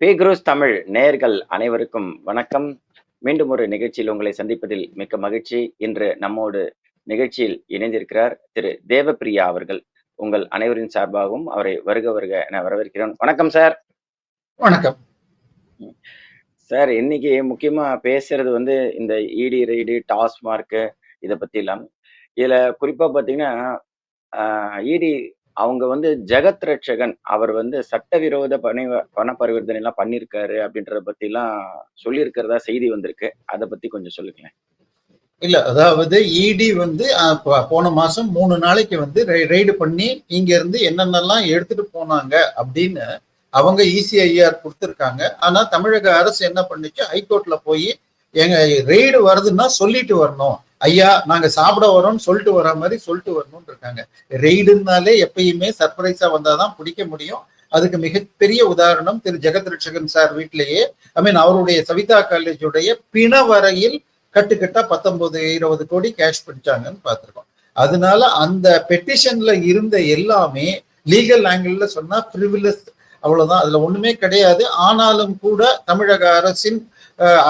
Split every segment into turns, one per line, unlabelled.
பேக்ரோஸ் தமிழ் நேயர்கள் அனைவருக்கும் வணக்கம். மீண்டும் ஒரு நிகழ்ச்சியில் உங்களை சந்திப்பதில் மிக்க மகிழ்ச்சி. இன்று நம்மோடு நிகழ்ச்சியில் இணைந்திருக்கிறார் திரு தேவப்பிரியா அவர்கள். உங்கள் அனைவரின் சார்பாகவும் அவரை வருக வருக என வரவேற்கிறேன் வணக்கம் சார்.
வணக்கம்.
சார் இன்னைக்கு முக்கியமா பேசுறது வந்து இந்த இடி ரெய்டு டாஸ்மார்க் இதை பத்தி எல்லாம் இதுல குறிப்பா பாத்தீங்கன்னா இடி அவங்க வந்து ஜெகத் ரட்சகன் அவர் வந்து சட்டவிரோத பணி பண பரிவர்த்தனை எல்லாம் பண்ணிருக்காரு அப்படின்றத பத்தி எல்லாம் சொல்லியிருக்கிறதா செய்தி வந்திருக்கு. அதை பத்தி கொஞ்சம் சொல்லுங்களேன்.
இல்ல அதாவது இடி வந்து போன மாசம் மூணு நாளைக்கு வந்து ரெய்டு பண்ணி இங்க இருந்து என்னென்னலாம் எடுத்துட்டு போனாங்க அப்படின்னு அவங்க இசிஐஆர் கொடுத்துருக்காங்க. ஆனா தமிழக அரசு என்ன பண்ணுச்சு? ஹைகோர்ட்ல போய் எங்க ரெய்டு வருதுன்னா சொல்லிட்டு வரணும். ஐயா நாங்க சாப்பிட வரோம்னு சொல்லிட்டு வர மாதிரி சொல்லிட்டு வரணும்னு இருக்காங்க. ரெய்டுனாலே எப்பயுமே சர்ப்ரைஸா வந்தாதான் பிடிக்க முடியும். அதுக்கு மிகப்பெரிய உதாரணம் திரு ஜெகத் ரட்சகன் சார் வீட்டிலேயே ஐ மீன் அவருடைய சவிதா காலேஜுடைய பிண வரையில் கட்டுக்கட்டா பத்தொன்பது இருபது கோடி கேஷ் பிடிச்சாங்கன்னு பார்த்துருக்கோம். அதனால அந்த பெட்டிஷன்ல இருந்த எல்லாமே லீகல் ஆங்கிள் சொன்னா ப்ரிவிலஸ் அவ்வளவுதான். அதுல ஒண்ணுமே கிடையாது. ஆனாலும் கூட தமிழக அரசின்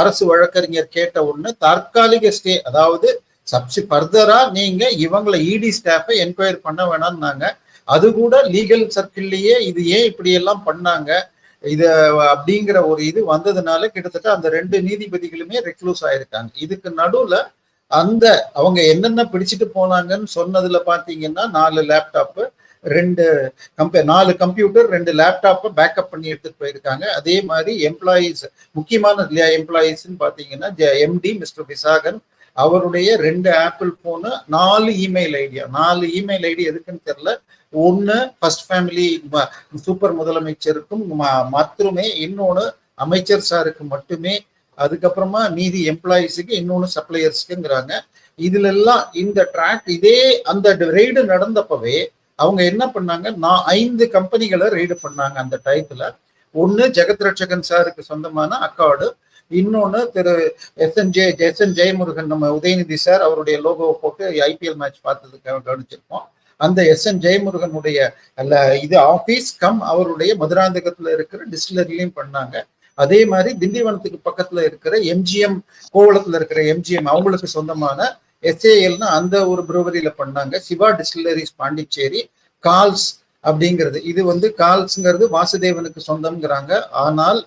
அரசு வழக்கறிஞர் கேட்ட ஒண்ணு தற்காலிக ஸ்டே அதாவது சப்சி ஃபர்தரா நீங்க இவங்களை இடி ஸ்டாஃபை என்கொயர் பண்ண வேணாம்னாங்க. அது கூட லீகல் சர்க்கிள்லயே இது ஏன் இப்படி எல்லாம் பண்ணாங்க? இது அப்படிங்கிற ஒரு இது வந்ததுனால கிட்டத்தட்ட அந்த ரெண்டு நீதிபதிகளுமே ரெக்ளூஸ் ஆயிருக்காங்க. இதுக்கு நடுவுல அந்த அவங்க என்னென்ன பிடிச்சிட்டு போனாங்கன்னு சொன்னதுல பாத்தீங்கன்னா நாலு லேப்டாப்பு ரெண்டு கம்பெ நாலு கம்ப்யூட்டர் ரெண்டு லேப்டாப்பை பேக்கப் பண்ணி எடுத்துட்டு போயிருக்காங்க. அதே மாதிரி எம்ப்ளாயீஸ் முக்கியமான எம்ப்ளாயீஸ்ன்னு பார்த்தீங்கன்னா எம்டி மிஸ்டர் விசாகன் அவருடைய ரெண்டு ஆப்பிள் ஃபோனு நாலு இமெயில் ஐடியா நாலு இமெயில் ஐடி எதுக்குன்னு தெரில ஒன்று ஃபர்ஸ்ட் ஃபேமிலி சூப்பர் முதலமைச்சருக்கும் ம- மற்றுமே இன்னொன்று அமைச்சர் சாருக்கு மட்டுமே. அதுக்கப்புறமா மீதி எம்ப்ளாயிஸுக்கு இன்னொன்று சப்ளையர்ஸ்க்குங்கிறாங்க இதுல எல்லாம் இந்த ட்ராக் இதே அந்த ரெய்டு நடந்தப்பவே அவங்க என்ன பண்ணாங்க? நான் ஐந்து கம்பெனிகளை ரெய்டு பண்ணாங்க அந்த டயத்துல ஒன்னு ஜெகத் ரட்சகன் சாருக்கு சொந்தமான அக்கார்டு இன்னொன்னு Thiru S N J S N Jayamurugan நம்ம உதயநிதி சார் அவருடைய லோகோவை போட்டு ஐபிஎல் மேட்ச் பார்த்ததுக்காக கவனிச்சிருப்போம். அந்த எஸ் என் ஜெயமுருகனுடைய அல்ல இது ஆபீஸ் கம் அவருடைய மதுராந்தகத்துல இருக்கிற டிஸ்டிலரிலையும் பண்ணாங்க. அதே மாதிரி திண்டிவனத்துக்கு பக்கத்துல இருக்கிற எம்ஜிஎம் கோவளத்துல இருக்கிற எம்ஜிஎம் அவங்களுக்கு சொந்தமான எஸ்ஏஎல்னு அந்த ஒரு ப்ரூவரியில பண்ணாங்க. சிவா டிஸ்டிலரிஸ் பாண்டிச்சேரி கால்ஸ் அப்படிங்கிறது. இது வந்து கால்ஸ்ங்கிறது வாசுதேவனுக்கு சொந்தம்ங்கிறாங்க. ஆனால்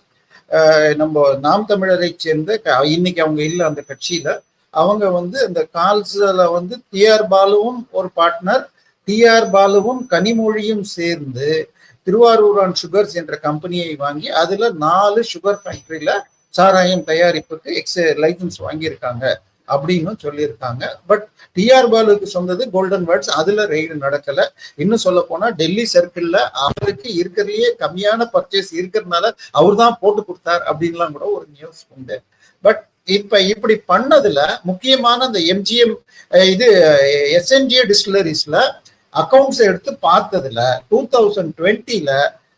நம்ம நாம் தமிழரை சேர்ந்த க- இன்னைக்கு அவங்க இல்லை அந்த கட்சியில. அவங்க வந்து அந்த கால்ஸ்ல வந்து டிஆர் பாலுவும் ஒரு பார்ட்னர் டிஆர் பாலுவும் கனிமொழியும் சேர்ந்து திருவாரூரான் சுகர்ஸ் என்ற கம்பெனியை வாங்கி அதுல நாலு சுகர் ஃபேக்டரியில சாராயம் தயாரிப்புக்கு எக்ஸ் லைசன்ஸ் வாங்கியிருக்காங்க. அப்படின்னு சொல்லியிருக்காங்க. பட் டிஆர் பாலுக்கு சொன்னது கோல்டன் வேர்ட்ஸ் அதுல ரெய்டு நடக்கல. இன்னும் சொல்ல போனா டெல்லி சர்க்கிள்ல அவருக்கு இருக்கிறதுலயே கம்மியான பர்ச்சேஸ் இருக்கிறதுனால அவர் தான் போட்டு கொடுத்தார் அப்படின்லாம் கூட ஒரு நியூஸ் உண்டு. பட் இப்ப இப்படி பண்ணதுல முக்கியமான அந்த எம்ஜிஎம் இது எஸ்என்ஜிஏ டிஸ்டிலரிஸ்ல அக்கௌண்ட்ஸ் எடுத்து பார்த்ததுல டூ தௌசண்ட் டுவெண்ட்டில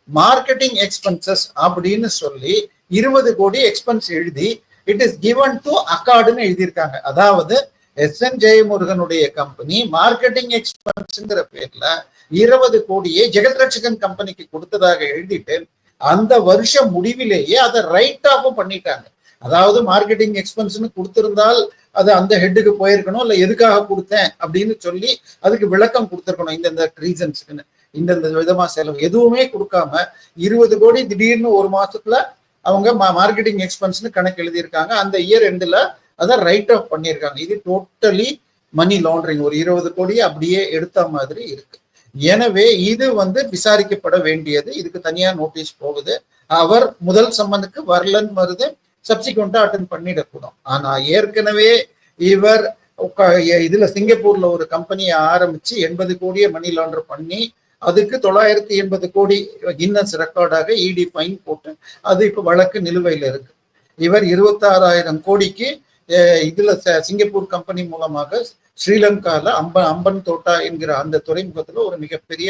மார்க்கெட்டிங் எக்ஸ்பென்சஸ் அப்படின்னு சொல்லி இருபது கோடி எக்ஸ்பென்ஸ் எழுதி இட் இஸ் கிவன் டு அக்கார்டுன்னு எழுதியிருக்காங்க. அதாவது எஸ் என் ஜெயமுருகனுடைய கம்பெனி மார்க்கெட்டிங் எக்ஸ்பென்ஸ்ங்கிற பேர்ல இருபது கோடியை ஜெகத் ரட்சகன் கம்பெனிக்கு கொடுத்ததாக எழுதிட்டு அந்த வருஷம் முடிவிலேயே அதை ரைட் ஆஃபும் பண்ணிட்டாங்க. அதாவது மார்க்கெட்டிங் எக்ஸ்பென்ஸ்னு கொடுத்திருந்தால் அது அந்த ஹெட்டுக்கு போயிருக்கணும் இல்ல எதுக்காக கொடுத்தேன் அப்படின்னு சொல்லி அதுக்கு விளக்கம் கொடுத்திருக்கணும். இந்தந்த ரீசன்ஸ்க்குன்னு இந்தந்த விதமா செலவு எதுவுமே கொடுக்காம இருபது கோடி திடீர்னு ஒரு மாசத்துல அவங்க மார்க்கெட்டிங் எக்ஸ்பென்ஸ்னு கணக்கு எழுதியிருக்காங்க. அந்த இயர் எண்டில் அதை ரைட் ஆஃப் பண்ணியிருக்காங்க. இது டோட்டலி மணி லாண்ட்ரிங் ஒரு இருபது கோடி அப்படியே எடுத்த மாதிரி இருக்கு. எனவே இது வந்து விசாரிக்கப்பட வேண்டியது. இதுக்கு தனியா நோட்டீஸ் போகுது. அவர் முதல் சம்மனுக்கு வரலன்னு வருது. சப்சிக்வெண்டா அட்டன் பண்ணிடக்கூடும். ஆனா ஏற்கனவே இவர் உக்க- இதுல சிங்கப்பூர்ல ஒரு கம்பெனியை ஆரம்பிச்சு எண்பது கோடியை மணி லாண்டர் பண்ணி அதுக்கு தொள்ளாயிரத்தி எண்பது கோடி கின்னஸ் ரெக்கார்டாக இடி ஃபைன் போட்டு அது இப்போ வழக்கு நிலுவையில் இருக்கு. இவர் இருபத்தாறாயிரம் கோடிக்கு இதில் இதுல ச- சிங்கப்பூர் கம்பெனி மூலமாக ஸ்ரீலங்கால அம்பன் அம்பன் தோட்டா என்கிற அந்த துறைமுகத்துல ஒரு மிகப்பெரிய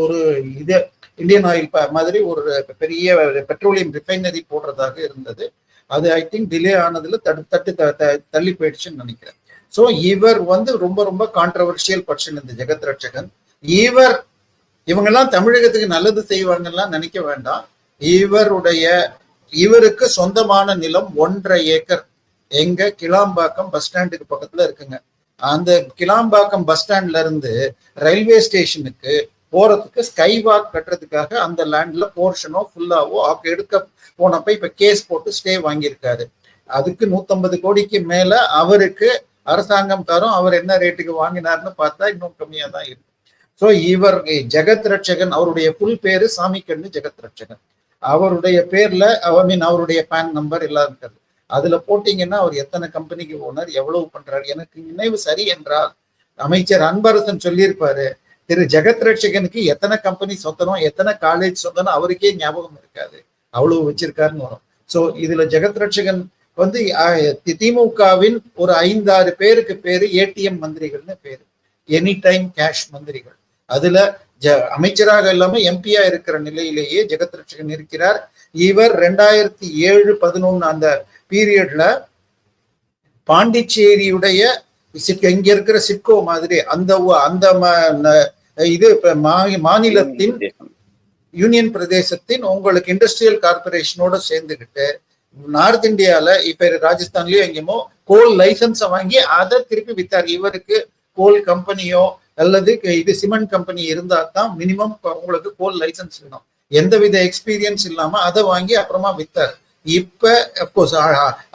ஒரு இது இந்தியன் ஆயில் மாதிரி ஒரு பெரிய பெட்ரோலியம் ரிஃபைனரி போடுறதாக இருந்தது. அது ஐ திங்க் டிலே ஆனதுல தடு தட்டு த- த- தள்ளி போயிடுச்சுன்னு நினைக்கிறேன். ஸோ இவர் வந்து ரொம்ப ரொம்ப கான்ட்ரவர்ஷியல் பர்சன் இந்த ஜெகத் ரட்சகன். இவர் இவங்கெல்லாம் தமிழகத்துக்கு நல்லது செய்வாங்கலாம் நினைக்க வேண்டாம். இவருடைய இவருக்கு சொந்தமான நிலம் ஒன்றரை ஏக்கர். எங்க கிளாம்பாக்கம் பஸ் ஸ்டாண்டுக்கு பக்கத்துல இருக்குங்க. அந்த கிளாம்பாக்கம் பஸ் ஸ்டாண்ட்ல இருந்து ரயில்வே ஸ்டேஷனுக்கு போறதுக்கு ஸ்கை வாக் கட்டுறதுக்காக அந்த லேண்ட்ல போர்ஷனோ ஃபுல்லாவோ எடுக்க போனப்ப இப்ப கேஸ் போட்டு ஸ்டே வாங்கியிருக்காரு. அதுக்கு நூத்தம்பது கோடிக்கு மேல அவருக்கு அரசாங்கம் தரும் அவர் என்ன ரேட்டுக்கு வாங்கினார்னு பார்த்தா இன்னும் கம்மியா தான் இருக்கு. ஸோ இவர் ஜெகத் ரட்சகன் அவருடைய புல் பேரு சாமிக்கண்ணு ஜெகத் ரட்சகன். அவருடைய பேர்ல ஐ மீன் அவருடைய பேன் நம்பர் எல்லாம் இருக்கிறது அதுல போட்டீங்கன்னா அவர் எத்தனை கம்பெனிக்கு ஓனர் எவ்வளவு பண்றாரு எனக்கு நினைவு சரி என்றால் அமைச்சர் அன்பரசன் சொல்லியிருப்பாரு திரு ஜெகத் ரட்சகனுக்கு எத்தனை கம்பெனி சொந்தனம் எத்தனை காலேஜ் சொந்தனும் அவருக்கே ஞாபகம் இருக்காது. அவ்வளவு வச்சிருக்காருன்னு வரும். சோ இதுல ஜெகத் ரட்சகன் வந்து திமுகவின் ஒரு ஐந்தாறு பேருக்கு பேரு ஏடிஎம் மந்திரிகள்னு பேரு. எனி டைம் கேஷ் மந்திரிகள். அதுல ஜ அமைச்சராக இல்லாம எம்பியா இருக்கிற நிலையிலேயே ஜெகத் ரட்சகன் இருக்கிறார் இவர் ரெண்டாயிரத்தி ஏழு பதினொன்னு அந்த பீரியட்ல பாண்டிச்சேரியுடைய இங்க இருக்கிற சிட்கோ மாதிரி அந்த அந்த இது மாநிலத்தின் யூனியன் பிரதேசத்தின் உங்களுக்கு இண்டஸ்ட்ரியல் கார்பரேஷனோட சேர்ந்துகிட்டு நார்த் இந்தியால இப்ப ராஜஸ்தான்லயோ எங்கேயுமோ கோல் லைசன்ஸை வாங்கி அதை திருப்பி வித்தார். இவருக்கு கோல் கம்பெனியோ அல்லது இது சிமெண்ட் கம்பெனி இருந்தா தான் மினிமம் உங்களுக்கு கோல் லைசன்ஸ் வேணும். எந்தவித எக்ஸ்பீரியன்ஸ் இல்லாம அதை வாங்கி அப்புறமா வித்தார். இப்ப அப்கோர்ஸ்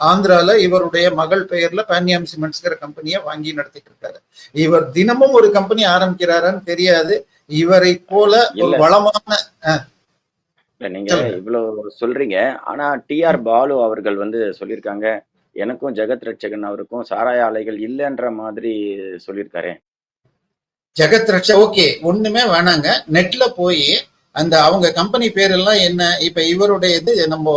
ஆந்திரால இவருடைய மகள் பெயர்ல பான்யாம் சிமெண்ட்ஸ்ங்கிற கம்பெனியை வாங்கி நடத்திட்டு இருக்காரு. இவர் தினமும் ஒரு கம்பெனி ஆரம்பிக்கிறாரான்னு தெரியாது. இவரை போல ஒரு வளமான
நீங்க இவ்வளவு சொல்றீங்க. ஆனா டி ஆர் பாலு அவர்கள் வந்து சொல்லியிருக்காங்க. எனக்கும் ஜெகத் ரட்சகன் அவருக்கும் சாராய ஆலைகள் இல்லைன்ற மாதிரி சொல்லியிருக்காரு.
ஜெகத் ரக்ஷா ஓகே ஒண்ணுமே வேணாங்க. நெட்ல போய் அந்த அவங்க கம்பெனி பேரெல்லாம் என்ன? இப்ப இவருடைய இது நம்ம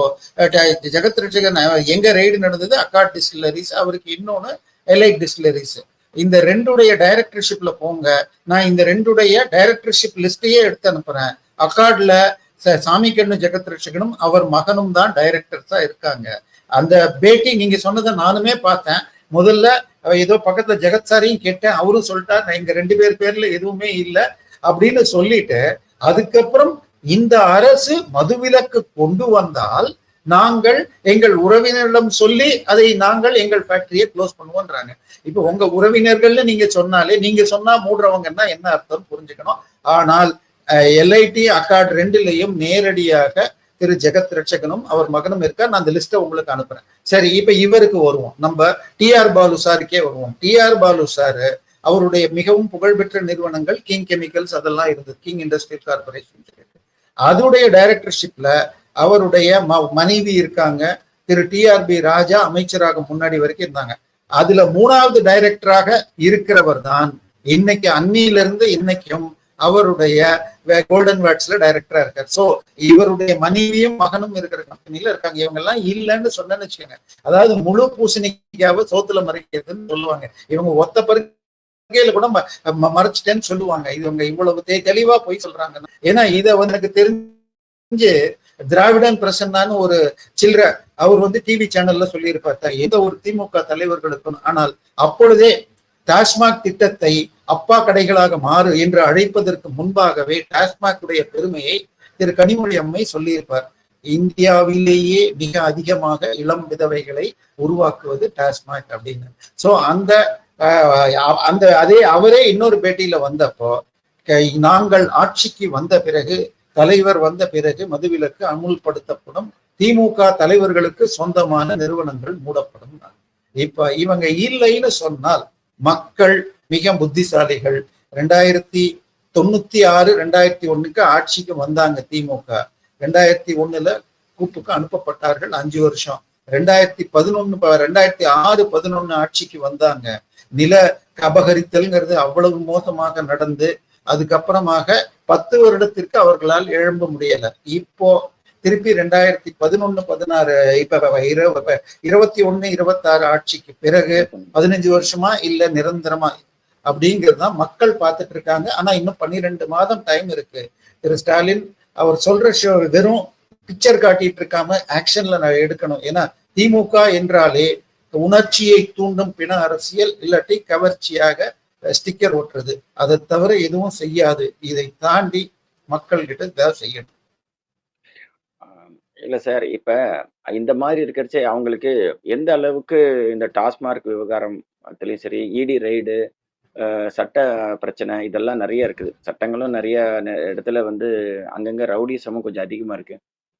ஜெகத் ரட்சகன் எங்க ரைடு நடந்தது? அக்காட் டிஸ்டிலரிஸ் அவருக்கு இன்னொன்னு எலைட் டிஸ்டிலரிஸ் இந்த ரெண்டுடைய டைரக்டர்ஷிப்ல போங்க. நான் இந்த ரெண்டுடைய டைரக்டர்ஷிப் லிஸ்டையே எடுத்து அனுப்புறேன். அக்கார்ட்ல சாமி கண்ணு ஜெகத் ரட்சகனும் அவர் மகனும் தான் டைரக்டர்ஸா இருக்காங்க. அந்த பேட்டி நீங்க சொன்னதை நானுமே பார்த்தேன். முதல்ல ஏதோ பக்கத்துல ஜெகத் சாரையும் கேட்டேன். அவரும் சொல்லிட்டார் எங்க ரெண்டு பேர் பேர்ல எதுவுமே இல்லை அப்படின்னு சொல்லிட்டு அதுக்கப்புறம் இந்த அரசு மதுவிலக்கு கொண்டு வந்தால் நாங்கள் எங்கள் உறவினரிடம் சொல்லி அதை நாங்கள் எங்கள் ஃபேக்டரியை க்ளோஸ் பண்ணுவோன்றாங்க இப்ப உங்க உறவினர்கள்னு நீங்க சொன்னாலே நீங்க சொன்னா மூடுறவங்கன்னா என்ன அர்த்தம் புரிஞ்சுக்கணும். ஆனால் எல்ஐடி அக்காட் ரெண்டுலையும் நேரடியாக திரு ஜெகத் ரட்சகனும் அவர் மகனும் இருக்கார் நான் அந்த லிஸ்ட்டை உங்களுக்கு அனுப்புறேன். சரி இப்ப இவருக்கு வருவோம். நம்ம டிஆர் பாலு சாருக்கே வருவோம். டிஆர் பாலு சாரு அவருடைய மிகவும் புகழ்பெற்ற நிறுவனங்கள் கிங் கெமிக்கல்ஸ் அதெல்லாம் இருந்தது. கிங் இண்டஸ்ட்ரியல் கார்பரேஷன் அதோடைய டைரக்டர்ஷிப்ல அவருடைய மனைவி இருக்காங்க. திரு டிஆர்பி ராஜா அமைச்சராக முன்னாடி வரைக்கும் இருந்தாங்க. அதுல மூணாவது டைரக்டராக இருக்கிறவர் தான். இன்னைக்கு அன்னியிலிருந்து இன்னைக்கும் அவருடைய கோல்டன் வேர்ட்ஸ்ல டைரக்டரா இருக்காரு. சோ இவருடைய மனைவியும் மகனும் இருக்கிற கம்பெனில இருக்காங்க. இவங்க எல்லாம் இல்லைன்னு சொன்னேன்னு வச்சுக்கோங்க. அதாவது முழு பூசணிக்காவை சோத்துல மறைக்கிறதுன்னு சொல்லுவாங்க. இவங்க ஒத்த பருக்கையில கூட மறைச்சிட்டேன்னு சொல்லுவாங்க. இவங்க இவ்வளவு தெளிவா போய் சொல்றாங்க. ஏன்னா இதை வந்து எனக்கு தெரிஞ்சு திராவிடன் பிரசன்னான்னு ஒரு சில்ற அவர் வந்து டிவி சேனல்ல சொல்லியிருப்பார். எந்த ஒரு திமுக தலைவர்களுக்கும் ஆனால் அப்பொழுதே டாஸ்மாக் திட்டத்தை அப்பா கடைகளாக மாறு என்று அழைப்பதற்கு முன்பாகவே டாஸ்மாக் உடைய பெருமையை திரு கனிமொழி அம்மை சொல்லியிருப்பார். இந்தியாவிலேயே மிக அதிகமாக இளம் விதவைகளை உருவாக்குவது டாஸ்மாக் அப்படின்னு. சோ அந்த அந்த அதே அவரே இன்னொரு பேட்டியில வந்தப்போ நாங்கள் ஆட்சிக்கு வந்த பிறகு தலைவர் வந்த பிறகு மதுவிலக்கு அமுல்படுத்தப்படும். திமுக தலைவர்களுக்கு சொந்தமான நிறுவனங்கள் மூடப்படும். இப்ப இவங்க இல்லைன்னு சொன்னால் மக்கள் மிக புத்திசாலிகள். ரெண்டாயிரத்தி தொண்ணூத்தி ஆறு ரெண்டாயிரத்தி ஒண்ணுக்கு ஆட்சிக்கு வந்தாங்க திமுக. ரெண்டாயிரத்தி ஒண்ணுல கூப்புக்கு அனுப்பப்பட்டார்கள் அஞ்சு வருஷம். ரெண்டாயிரத்தி பதினொன்னு ரெண்டாயிரத்தி ஆறு பதினொன்னு ஆட்சிக்கு வந்தாங்க. நில அபகரித்தல்ங்கிறது அவ்வளவு மோசமாக நடந்து அதுக்கப்புறமாக பத்து வருடத்திற்கு அவர்களால் எழும்ப முடியல. இப்போ திருப்பி ரெண்டாயிரத்தி பதினொன்னு பதினாறு இப்ப இருபத்தி ஒண்ணு இருபத்தாறு ஆட்சிக்கு பிறகு பதினஞ்சு வருஷமா இல்ல நிரந்தரமா? அப்படிங்கிறது தான் மக்கள் பார்த்துட்டு இருக்காங்க. ஆனா இன்னும் பன்னிரெண்டு மாதம் டைம் இருக்கு. திரு ஸ்டாலின் அவர் சொல்ற ஷோ வெறும் பிக்சர் காட்டிட்டு இருக்காம ஆக்ஷன்ல நான் எடுக்கணும். ஏன்னா திமுக என்றாலே உணர்ச்சியை தூண்டும் பிண அரசியல் இல்லாட்டி கவர்ச்சியாக ஸ்டிக்கர் ஓட்டுறது. அதை தவிர எதுவும் செய்யாது. இதை தாண்டி மக்கள் கிட்ட செய்யணும்.
இல்ல சார். இப்ப இந்த மாதிரி இருக்கிறச்சே அவங்களுக்கு எந்த அளவுக்கு இந்த டாஸ்மார்க் விவகாரத்திலயும் சரி, இடி ரைடு சட்ட பிரச்சனை இதெல்லாம் நிறைய இருக்குது. சட்டங்களும் நிறைய நெ இடத்துல வந்து அங்கங்கே ரவுடிசமும் கொஞ்சம் அதிகமாக இருக்கு.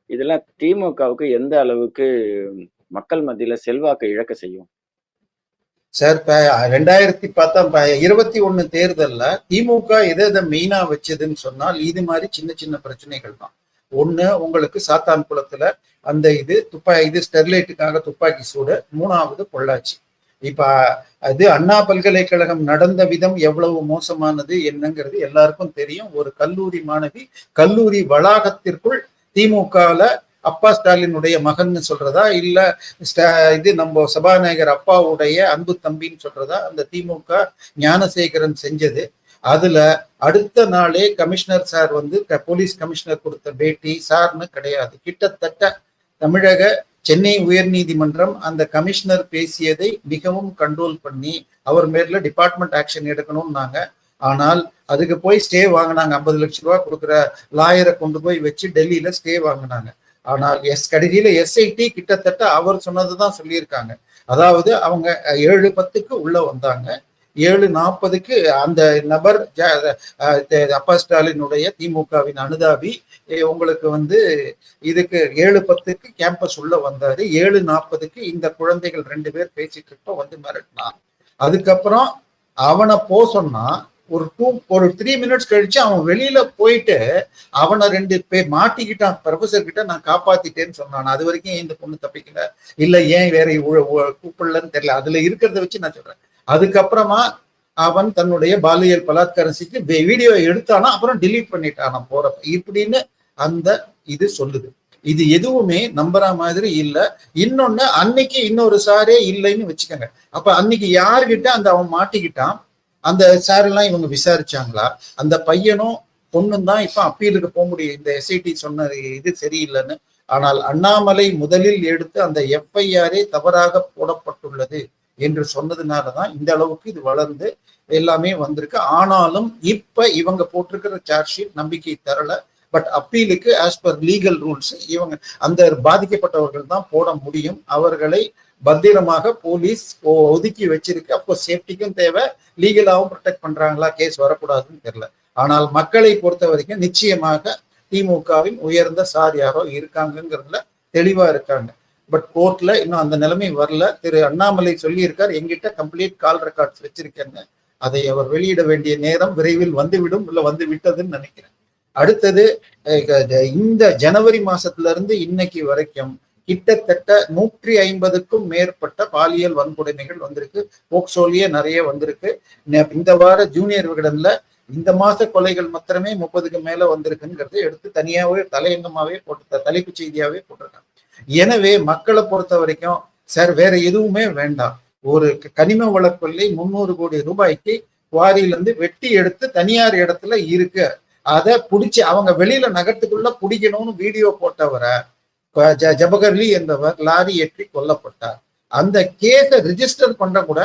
இதெல்லாம் திமுகவுக்கு எந்த அளவுக்கு மக்கள் மத்தியில் செல்வாக்கு இழக்க செய்யும்?
சார் இப்ப 2010 ப 21 தேர்தல்ல திமுக எதை எதை மெயினா வச்சதுன்னு சொன்னால், இது மாதிரி சின்ன சின்ன பிரச்சனைகள் தான். ஒண்ணு உங்களுக்கு சாத்தான்குளத்துல அந்த இது துப்பா இது ஸ்டெர்லைட்டுக்காக துப்பாக்கி சூடு. மூணாவது பொள்ளாச்சி. இப்ப அது அண்ணா பல்கலைக்கழகம் நடந்த விதம் எவ்வளவு மோசமானது என்னங்கிறது எல்லாருக்கும் தெரியும். ஒரு கல்லூரி மாணவி கல்லூரி வளாகத்திற்குள் திமுகல அப்பா ஸ்டாலினுடைய மகன்னு சொல்றதா, இல்ல இது நம்ம சபாநாயகர் அப்பாவுடைய அன்பு தம்பின்னு சொல்றதா, அந்த திமுக ஞானசேகரன் செஞ்சது. அதுல அடுத்த நாளே கமிஷனர் சார் வந்து போலீஸ் கமிஷனர் கொடுத்த பேட்டி சார்ன்னு கிடையாது. கிட்டத்தட்ட தமிழக சென்னை உயர்நீதிமன்றம் அந்த கமிஷனர் பேசியதை மிகவும் கண்ட்ரோல் பண்ணி, அவர் மேல டிபார்ட்மெண்ட் ஆக்ஷன் எடுக்கணும்னாங்க. ஆனால் அதுக்கு போய் ஸ்டே வாங்கினாங்க ஐம்பது லட்சம் ரூபாய் கொடுக்குற லாயரை கொண்டு போய் வச்சு டெல்லியில ஸ்டே வாங்கினாங்க ஆனால் எஸ் கடைசியில எஸ்ஐடி கிட்டத்தட்ட அவர் சொன்னதுதான் சொல்லியிருக்காங்க. அதாவது அவங்க 7:10க்கு உள்ள வந்தாங்க. 7:40க்கு அந்த நபர் ஜ அப்பா ஸ்டாலினுடைய திமுகவின் அனுதாபி உங்களுக்கு வந்து இதுக்கு 7:10க்கு கேம்பஸ் உள்ள வந்தாரு. 7:40க்கு இந்த குழந்தைகள் ரெண்டு பேர் பேசிட்டு இருக்கப்ப வந்து மிரட்டினான் அதுக்கப்புறம் அவனை போ சொன்னா, ஒரு டூ ஒரு த்ரீ மினிட்ஸ் கழிச்சு அவன் வெளியில போயிட்டு, அவனை ரெண்டு பேர் மாட்டிக்கிட்டான். ப்ரொஃபசர் கிட்ட நான் காப்பாத்திட்டேன்னு சொன்னான். அதுவரைக்கும் ஏன் இந்த பொண்ணு தப்பிக்கல? இல்ல ஏன் வேற கூப்பிடலன்னு தெரியல. அதுல இருக்கிறத வச்சு நான் சொல்றேன். அதுக்கப்புறமா அவன் தன்னுடைய பாலியல் பலாத்காரம் செஞ்சு வீடியோ எடுத்தானா அப்புறம் டிலீட் பண்ணிட்டான் போறப்ப. இப்படின்னு அந்த இது சொல்லுது. இது எதுவுமே நம்புற மாதிரி இல்ல. இன்னொன்னு அன்னைக்கு இன்னொரு சாரே இல்லைன்னு வச்சுக்கோங்க அப்ப அன்னைக்கு யாருகிட்ட அந்த அவன் மாட்டிக்கிட்டான்? அந்த சாரெல்லாம் இவங்க விசாரிச்சாங்களா? அந்த பையனும் பொண்ணும் தான் இப்ப அப்பீலுக்கு போக முடியும். இந்த எஸ்ஐடி சொன்ன இது சரியில்லைன்னு ஆனால் அண்ணாமலை முதலில் எடுத்து அந்த எஃப்ஐஆரே தவறாக போடப்பட்டுள்ளது என்று சொன்னதுனால தான் இந்த அளவுக்கு இது வளர்ந்து எல்லாமே வந்திருக்கு. ஆனாலும் இப்ப இவங்க போட்டிருக்கிற சார்ஜ் ஷீட் நம்பிக்கை தரல. பட் அப்பீலுக்கு ஆஸ் பர் லீகல் ரூல்ஸ் இவங்க அந்த பாதிக்கப்பட்டவர்கள் தான் போட முடியும். அவர்களை பத்திரமாக போலீஸ் ஒதுக்கி வச்சிருக்கு. அப்போ சேஃப்டிக்கும் தேவை. லீகலாகவும் ப்ரொடெக்ட் பண்றாங்களா? கேஸ் வரக்கூடாதுன்னு தெரியல. ஆனால் மக்களை பொறுத்த வரைக்கும் நிச்சயமாக திமுகவின் உயர்ந்த சார் யாரோ இருக்காங்கங்கிறதுல தெளிவா இருக்காங்க. பட் கோர்ட்ல இன்னும் அந்த நிலைமை வரல. திரு அண்ணாமலை சொல்லியிருக்கார், என்கிட்ட கம்ப்ளீட் கால் ரெக்கார்ட்ஸ் வச்சிருக்கேன்னு. அதை அவர் வெளியிட வேண்டிய நேரம் விரைவில் வந்துவிடும். இல்லை வந்து விட்டதுன்னு நினைக்கிறேன். அடுத்தது இந்த ஜனவரி மாசத்துல இருந்து இன்னைக்கு வரைக்கும் கிட்டத்தட்ட 150க்கும் மேற்பட்ட பாலியல் வன்கொடுமைகள் வந்திருக்கு. போக்சோலியே நிறைய வந்திருக்கு. இந்த வார ஜூனியர் விகடன்ல இந்த மாச கொலைகள் மாத்திரமே 30க்கு மேல வந்திருக்குங்கிறத எடுத்து தனியாவே தலையங்கமாவே போட்டு தலைப்புச் செய்தியாவே போட்டிருக்காங்க. எனவே மக்களை பொறுத்த வரைக்கும் சார் வேற எதுவுமே வேண்டாம். ஒரு கனிம வள கொள்ளை 300 கோடி ரூபாய்க்கு குவாரியிலிருந்து வெட்டி எடுத்து தனியார் இடத்துல இருக்கு. அத புடிச்சு அவங்க வெளியில நகரத்துக்குள்ள பிடிக்கணும்னு வீடியோ போட்டவரை ஜபகர்லி என்பவர் லாரி ஏற்றி கொல்லப்பட்டார். அந்த கேஸை ரிஜிஸ்டர் பண்ண கூட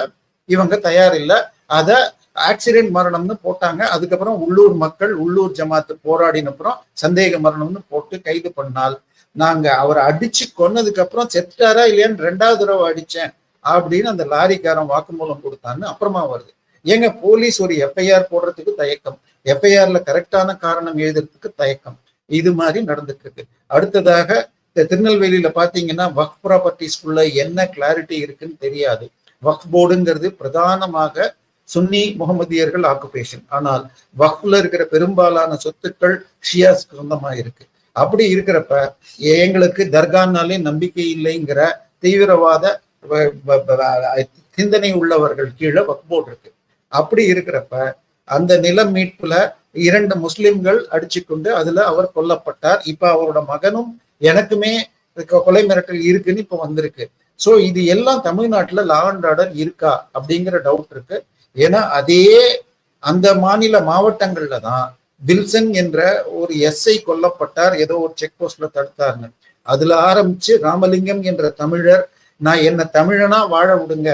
இவங்க தயார் இல்லை அதை ஆக்சிடென்ட் மரணம்னு போட்டாங்க. அதுக்கப்புறம் உள்ளூர் மக்கள், உள்ளூர் ஜமாத்து போராடினப்புறம் சந்தேக மரணம்னு போட்டு கைது பண்ணால், நாங்க அவரை அடிச்சு கொன்னதுக்கு அப்புறம் செத்துட்டாரா இல்லையான்னு ரெண்டாவது தடவை அடிச்சேன் அப்படின்னு அந்த லாரிக்காரன் வாக்குமூலம் கொடுத்தான்னு அப்புறமா வருது. ஏங்க போலீஸ் ஒரு எஃப்ஐஆர் போடுறதுக்கு தயக்கம். எஃப்ஐஆர்ல கரெக்டான காரணம் எழுதுறதுக்கு தயக்கம். இது மாதிரி நடந்துட்டு இருக்கு. அடுத்ததாக திருநெல்வேலியில பாத்தீங்கன்னா வக் ப்ராப்பர்ட்டிஸ்குள்ள என்ன கிளாரிட்டி இருக்குன்னு தெரியாது. வக் போர்டுங்கிறது பிரதானமாக சுன்னி முகமதியர்கள் ஆக்குபேஷன். ஆனால் வக்ஃப்ல இருக்கிற பெரும்பாலான சொத்துக்கள் ஷியாஸ்க்கு சொந்தமா இருக்கு. அப்படி இருக்கிறப்ப எங்களுக்கு தர்கானாலே நம்பிக்கை இல்லைங்கிற தீவிரவாத சிந்தனை உள்ளவர்கள் கீழே வக்போர்டு இருக்கு. அப்படி இருக்கிறப்ப அந்த நில மீட்புல இரண்டு முஸ்லிம்கள் அடிச்சுக்கொண்டு அதுல அவர் கொல்லப்பட்டார். இப்ப அவரோட மகனும் எனக்குமே கொலை மிரட்டல் இருக்குன்னு இப்ப வந்திருக்கு. சோ இது எல்லாம் தமிழ்நாட்டுல லா அண்ட் ஆர்டர் இருக்கா? அப்படிங்கிற டவுட் இருக்கு. ஏன்னா அதே அந்த மாநில மாவட்டங்கள்ல தான் வில்சன் என்ற ஒரு எஸ்ஐ கொல்லப்பட்டார். ஏதோ ஒரு செக் போஸ்ட்ல தடுத்தார்ன்னு. அதுல ஆரம்பிச்சு ராமலிங்கம் என்ற தமிழர் நான் என்ன தமிழனா வாழ விடுங்க.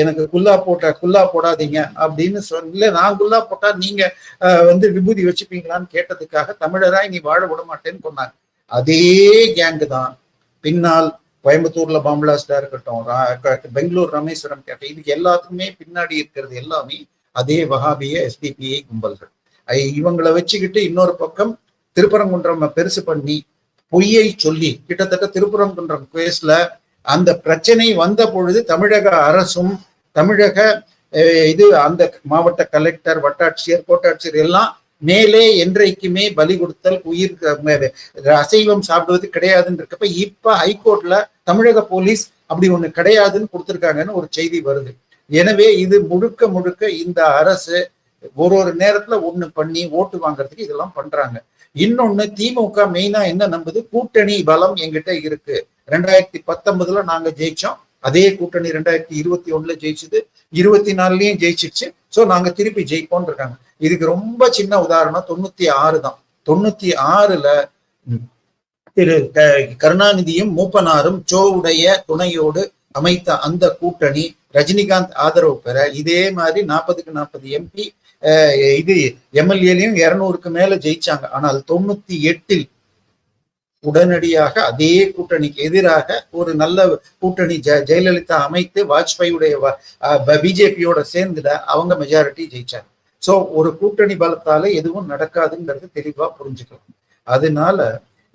எனக்கு குல்லா போட்ட குல்லா போடாதீங்க அப்படின்னு சொல்ல நான் குல்லா போட்டா நீங்க வந்து விபூதி வச்சுப்பீங்களான்னு கேட்டதுக்காக தமிழராய் நீ வாழ விட மாட்டேன்னு சொன்னாங்க. அதே கேங்கு தான் பின்னால் கோயம்புத்தூர்ல பாம்பிளாஸ்டா இருக்கட்டும் ரா- பெங்களூர் ரமேஸ்வரம் கேஃபே இதுக்கு எல்லாத்துக்குமே பின்னாடி இருக்கிறது எல்லாமே அதே வகாபிய எஸ்டிபிஐ கும்பல்கள். இவங்களை வச்சுக்கிட்டு இன்னொரு பக்கம் திருப்பரங்குன்றம் பெருசு பண்ணி பொய்யை சொல்லி கிட்டத்தட்ட திருப்பரங்குன்றம் கேஸ்ல அந்த பிரச்சனை வந்த பொழுது தமிழக அரசும் தமிழக இது அந்த மாவட்ட கலெக்டர் வட்டாட்சியர் கோட்டாட்சியர் எல்லாம் மேலே என்றைக்குமே பலி கொடுத்தல் உயிர் அசைவம் சாப்பிடுவது கிடையாதுன்னு இருக்கப்ப இப்ப ஹைகோர்ட்ல தமிழக போலீஸ் அப்படி ஒண்ணு கிடையாதுன்னு கொடுத்துருக்காங்கன்னு ஒரு செய்தி வருது. எனவே இது முழுக்க முழுக்க இந்த அரசு ஒரு ஒரு நேரத்துல ஒண்ணு பண்ணி ஓட்டு வாங்குறதுக்கு இதெல்லாம் பண்றாங்க. இன்னொன்னு திமுக மெயினா என்ன நம்புது? கூட்டணி பலம் எங்கிட்ட இருக்கு. ரெண்டாயிரத்தி பத்தொன்பதுல நாங்க ஜெயிச்சோம். அதே கூட்டணி ரெண்டாயிரத்தி இருபத்தி ஒண்ணுல ஜெயிச்சது. இருபத்தி நாலுலயும் ஜெயிச்சிருச்சு. சோ நாங்க திருப்பி ஜெயிப்போம் இருக்காங்க. இதுக்கு ரொம்ப சின்ன உதாரணம் தொண்ணூத்தி ஆறு தான். தொண்ணூத்தி ஆறுல திரு கருணாநிதியும் மூப்பனாரும் ஜோவுடைய துணையோடு அமைத்த அந்த கூட்டணி ரஜினிகாந்த் ஆதரவு பெற இதே மாதிரி நாற்பதுக்கு நாற்பது எம்பி இது எம்எல்ஏலையும் இருநூறுக்கு மேல ஜெயிச்சாங்க. ஆனால் தொண்ணூத்தி எட்டில் உடனடியாக அதே கூட்டணிக்கு எதிராக ஒரு நல்ல கூட்டணி ஜெ- ஜெயலலிதா அமைத்து வாஜ்பாயுடைய பிஜேபியோட சேர்ந்துட அவங்க மெஜாரிட்டி ஜெயிச்சாங்க. சோ ஒரு கூட்டணி பலத்தால எதுவும் நடக்காதுங்கிறது தெளிவா புரிஞ்சுக்கலாம். அதனால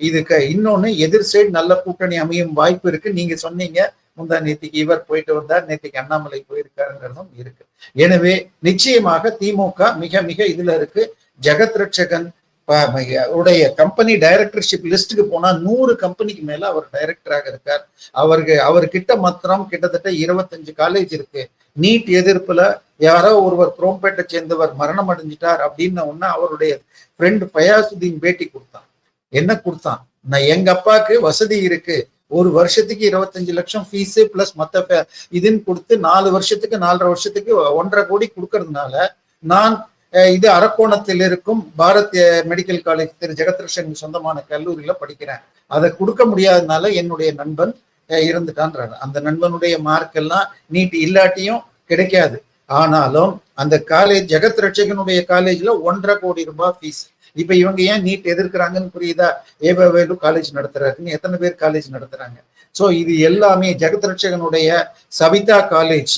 இதுக்கு இன்னொன்னு எதிர் சைடு நல்ல கூட்டணி அமையும் வாய்ப்பு இருக்கு. நீங்க சொன்னீங்க முந்தா நேத்திக்கு இவர் போயிட்டு வந்தார் நேத்திக்கு அண்ணாமலை போயிருக்காருங்கிறதும் இருக்கு. எனவே நிச்சயமாக திமுக மிக மிக இதுல இருக்கு. ஜெகத் ரட்சகன் அவருடைய உடைய கம்பெனி டைரக்டர்ஷிப் லிஸ்ட்டுக்கு போனா நூறு கம்பெனிக்கு மேல அவர் டைரக்டராக இருக்கார். அவருக்கு அவர்கிட்ட மாத்திரம் கிட்டத்தட்ட இருபத்தஞ்சு காலேஜ் இருக்கு. நீட் எதிர்ப்புல யாரோ ஒருவர் குரோம்பேட்டை சேர்ந்தவர் மரணம் அடைஞ்சிட்டார் அப்படின்னு ஒன்று அவருடைய ஃப்ரெண்ட் ஃபயாசுதீன் பேட்டி கொடுத்தான். என்ன கொடுத்தான்? நான் எங்க அப்பாவுக்கு வசதி இருக்கு. ஒரு வருஷத்துக்கு இருபத்தஞ்சு லட்சம் ஃபீஸு பிளஸ் மத்த பே- இதுன்னு கொடுத்து நாலு வருஷத்துக்கு நாலரை வருஷத்துக்கு ஒன்றரை கோடி கொடுக்கறதுனால நான் இது அரக்கோணத்தில் இருக்கும் பாரத் மெடிக்கல் காலேஜ் திரு ஜெகத்ரஷன் சொந்தமான கல்லூரியில படிக்கிறேன். அதை கொடுக்க முடியாதனால என்னுடைய நண்பன் இருந்துட்டான்றாரு அந்த நண்பனுடைய மார்க் எல்லாம் நீட் இல்லாட்டியும் கிடைக்காது. ஆனாலும் அந்த காலேஜ் ஜெகத் ரட்சகனுடைய காலேஜ்ல ஒன்றரை கோடி ரூபாய் ஃபீஸ் இப்ப இவங்க ஏன் நீட் எதிர்க்கிறாங்கன்னு புரியுதா? ஏபவேலு காலேஜ் நடத்துறாருன்னு எத்தனை பேர் காலேஜ் நடத்துறாங்க? ஸோ இது எல்லாமே ஜெகத் ரட்சகனுடைய சவிதா காலேஜ்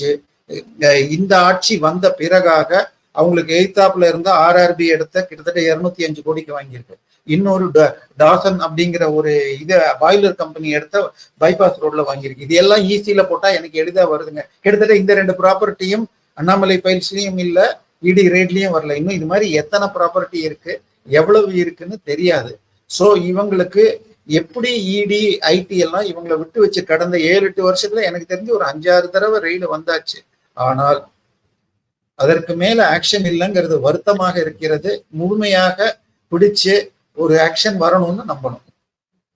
இந்த ஆட்சி வந்த பிறகாக அவங்களுக்கு எய்தாப்ல இருந்த ஆர்ஆர்பி எடுத்த கிட்டத்தட்ட இருநூத்தி அஞ்சு கோடிக்கு வாங்கியிருக்கு. இன்னொரு டா- டாசன் அப்படிங்கிற ஒரு இது பாய்லர் கம்பெனி எடுத்த பைபாஸ் ரோட்ல வாங்கியிருக்கு. இது எல்லாம் ஈஸியில போட்டா எனக்கு எளிதா வருதுங்க. கிட்டத்தட்ட இந்த ரெண்டு ப்ராப்பர்ட்டியும் அண்ணாமலை பயிற்சிலையும் இல்ல இடி ரேட்லயும் வரல. இன்னும் இது மாதிரி எத்தனை ப்ராப்பர்ட்டி இருக்கு எவ்வளவு இருக்குன்னு தெரியாது. சோ இவங்களுக்கு எப்படி இடி ஐடி எல்லாம் இவங்களை விட்டு வச்சு கடந்த ஏழு எட்டு வருஷத்துல எனக்கு தெரிஞ்சு ஒரு அஞ்சாறு தடவை ரெய்டு வந்தாச்சு. ஆனால் அதற்கு மேல ஆக்ஷன் இல்லைங்கிறது வருத்தமாக இருக்கிறது. முழுமையாக பிடிச்சு ஒரு ஆக்ஷன் வரணும்னு நம்பணும்.